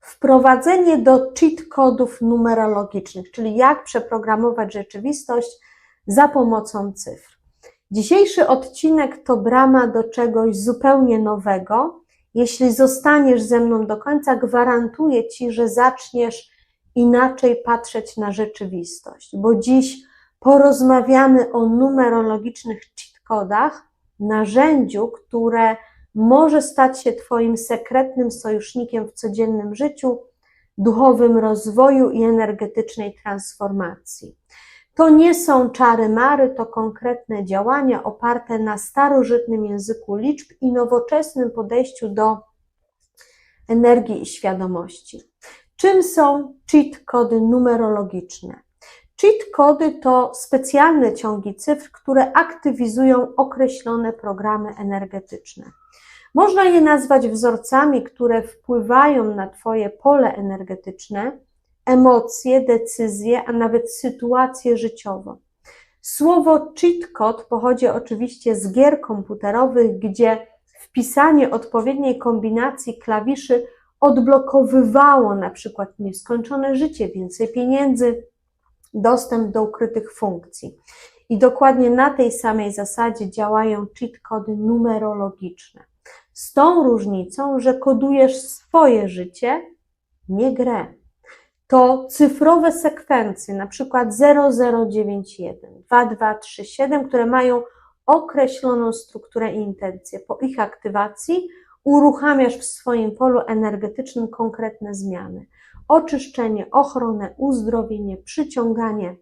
wprowadzenie do cheat kodów numerologicznych, czyli jak przeprogramować rzeczywistość za pomocą cyfr. Dzisiejszy odcinek to brama do czegoś zupełnie nowego. Jeśli zostaniesz ze mną do końca, gwarantuję Ci, że zaczniesz inaczej patrzeć na rzeczywistość, bo dziś porozmawiamy o numerologicznych cheat kodach, narzędziu, które może stać się Twoim sekretnym sojusznikiem w codziennym życiu, duchowym rozwoju i energetycznej transformacji. To nie są czary mary, to konkretne działania oparte na starożytnym języku liczb i nowoczesnym podejściu do energii i świadomości. Czym są cheat kody numerologiczne? Cheat kody to specjalne ciągi cyfr, które aktywizują określone programy energetyczne. Można je nazwać wzorcami, które wpływają na Twoje pole energetyczne, emocje, decyzje, a nawet sytuację życiową. Słowo cheat code pochodzi oczywiście z gier komputerowych, gdzie wpisanie odpowiedniej kombinacji klawiszy odblokowywało na przykład nieskończone życie, więcej pieniędzy, dostęp do ukrytych funkcji. I dokładnie na tej samej zasadzie działają cheat kody numerologiczne. Z tą różnicą, że kodujesz swoje życie, nie grę. To cyfrowe sekwencje, na przykład 0091, 2237, które mają określoną strukturę i intencję. Po ich aktywacji uruchamiasz w swoim polu energetycznym konkretne zmiany. Oczyszczenie, ochronę, uzdrowienie, przyciąganie,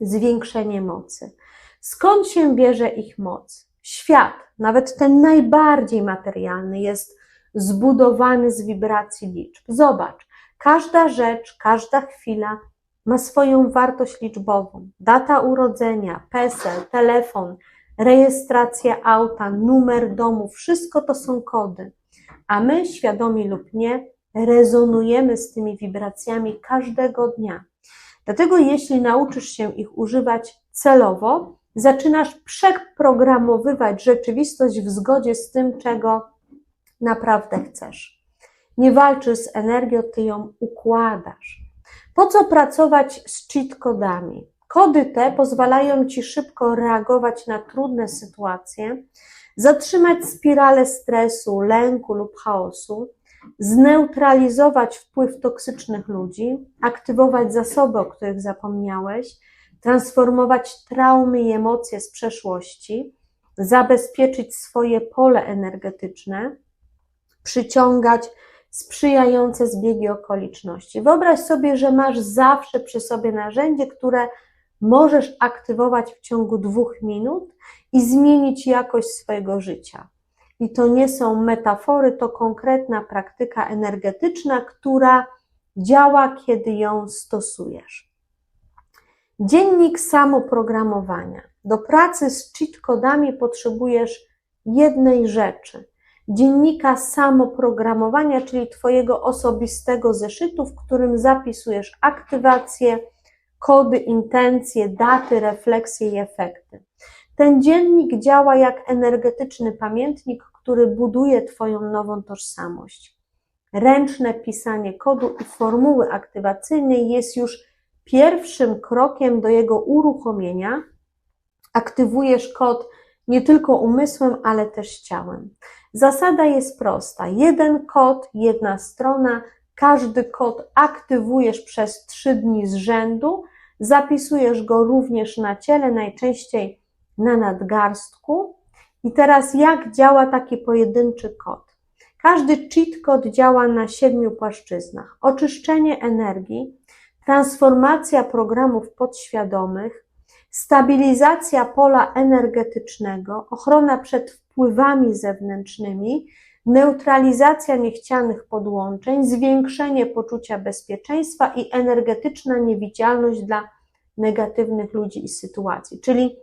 zwiększenie mocy. Skąd się bierze ich moc? Świat, nawet ten najbardziej materialny, jest zbudowany z wibracji liczb. Zobacz, każda rzecz, każda chwila ma swoją wartość liczbową. Data urodzenia, PESEL, telefon, rejestracja auta, numer domu, wszystko to są kody. A my, świadomi lub nie, rezonujemy z tymi wibracjami każdego dnia. Dlatego, jeśli nauczysz się ich używać celowo, zaczynasz przeprogramowywać rzeczywistość w zgodzie z tym, czego naprawdę chcesz. Nie walczysz z energią, ty ją układasz. Po co pracować z cheat kodami? Kody te pozwalają ci szybko reagować na trudne sytuacje, zatrzymać spiralę stresu, lęku lub chaosu, zneutralizować wpływ toksycznych ludzi, aktywować zasoby, o których zapomniałeś, transformować traumy i emocje z przeszłości, zabezpieczyć swoje pole energetyczne, przyciągać sprzyjające zbiegi okoliczności. Wyobraź sobie, że masz zawsze przy sobie narzędzie, które możesz aktywować w ciągu dwóch minut i zmienić jakość swojego życia. I to nie są metafory, to konkretna praktyka energetyczna, która działa, kiedy ją stosujesz. Dziennik samoprogramowania. Do pracy z cheat kodami potrzebujesz jednej rzeczy. Dziennika samoprogramowania, czyli Twojego osobistego zeszytu, w którym zapisujesz aktywacje, kody, intencje, daty, refleksje i efekty. Ten dziennik działa jak energetyczny pamiętnik, który buduje Twoją nową tożsamość. Ręczne pisanie kodu i formuły aktywacyjnej jest już pierwszym krokiem do jego uruchomienia. Aktywujesz kod nie tylko umysłem, ale też ciałem. Zasada jest prosta: jeden kod, jedna strona, każdy kod aktywujesz przez trzy dni z rzędu, zapisujesz go również na ciele, najczęściej na nadgarstku. I teraz jak działa taki pojedynczy kod? Każdy cheat kod działa na siedmiu płaszczyznach. Oczyszczenie energii, transformacja programów podświadomych, stabilizacja pola energetycznego, ochrona przed wpływami zewnętrznymi, neutralizacja niechcianych podłączeń, zwiększenie poczucia bezpieczeństwa i energetyczna niewidzialność dla negatywnych ludzi i sytuacji. Czyli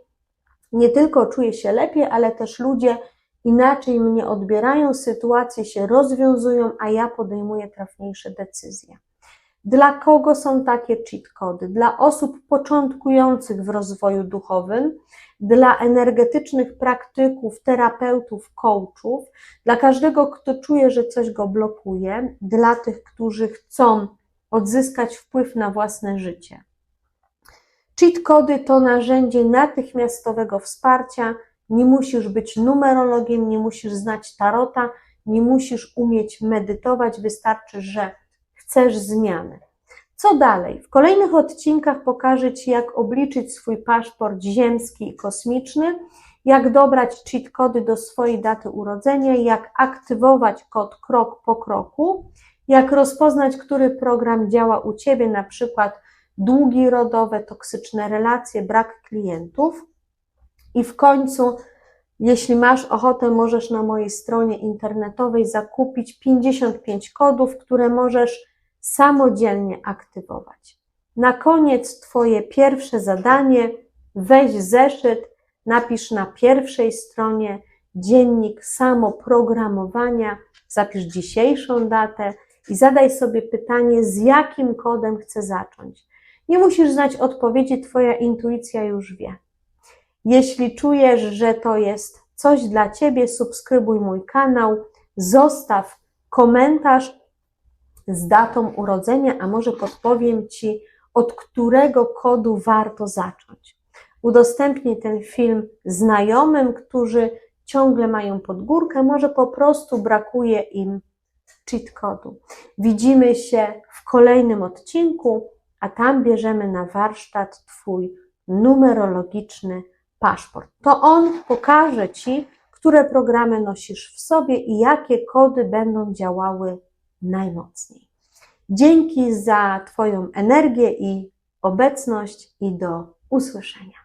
nie tylko czuję się lepiej, ale też ludzie inaczej mnie odbierają, sytuacje się rozwiązują, a ja podejmuję trafniejsze decyzje. Dla kogo są takie cheat kody? Dla osób początkujących w rozwoju duchowym, dla energetycznych praktyków, terapeutów, coachów, dla każdego, kto czuje, że coś go blokuje, dla tych, którzy chcą odzyskać wpływ na własne życie. Cheat kody to narzędzie natychmiastowego wsparcia. Nie musisz być numerologiem, nie musisz znać tarota, nie musisz umieć medytować, wystarczy, że chcesz zmiany. Co dalej? W kolejnych odcinkach pokażę Ci, jak obliczyć swój paszport ziemski i kosmiczny, jak dobrać cheat kody do swojej daty urodzenia, jak aktywować kod krok po kroku, jak rozpoznać, który program działa u Ciebie, na przykład długi rodowe, toksyczne relacje, brak klientów. I w końcu, jeśli masz ochotę, możesz na mojej stronie internetowej zakupić 55 kodów, które możesz samodzielnie aktywować. Na koniec Twoje pierwsze zadanie, weź zeszyt, napisz na pierwszej stronie dziennik samoprogramowania, zapisz dzisiejszą datę i zadaj sobie pytanie, z jakim kodem chcę zacząć. Nie musisz znać odpowiedzi, Twoja intuicja już wie. Jeśli czujesz, że to jest coś dla Ciebie, subskrybuj mój kanał, zostaw komentarz z datą urodzenia, a może podpowiem Ci, od którego kodu warto zacząć. Udostępnij ten film znajomym, którzy ciągle mają podgórkę, może po prostu brakuje im cheat kodu. Widzimy się w kolejnym odcinku, a tam bierzemy na warsztat Twój numerologiczny paszport. To on pokaże Ci, które programy nosisz w sobie i jakie kody będą działały najmocniej. Dzięki za Twoją energię i obecność i do usłyszenia.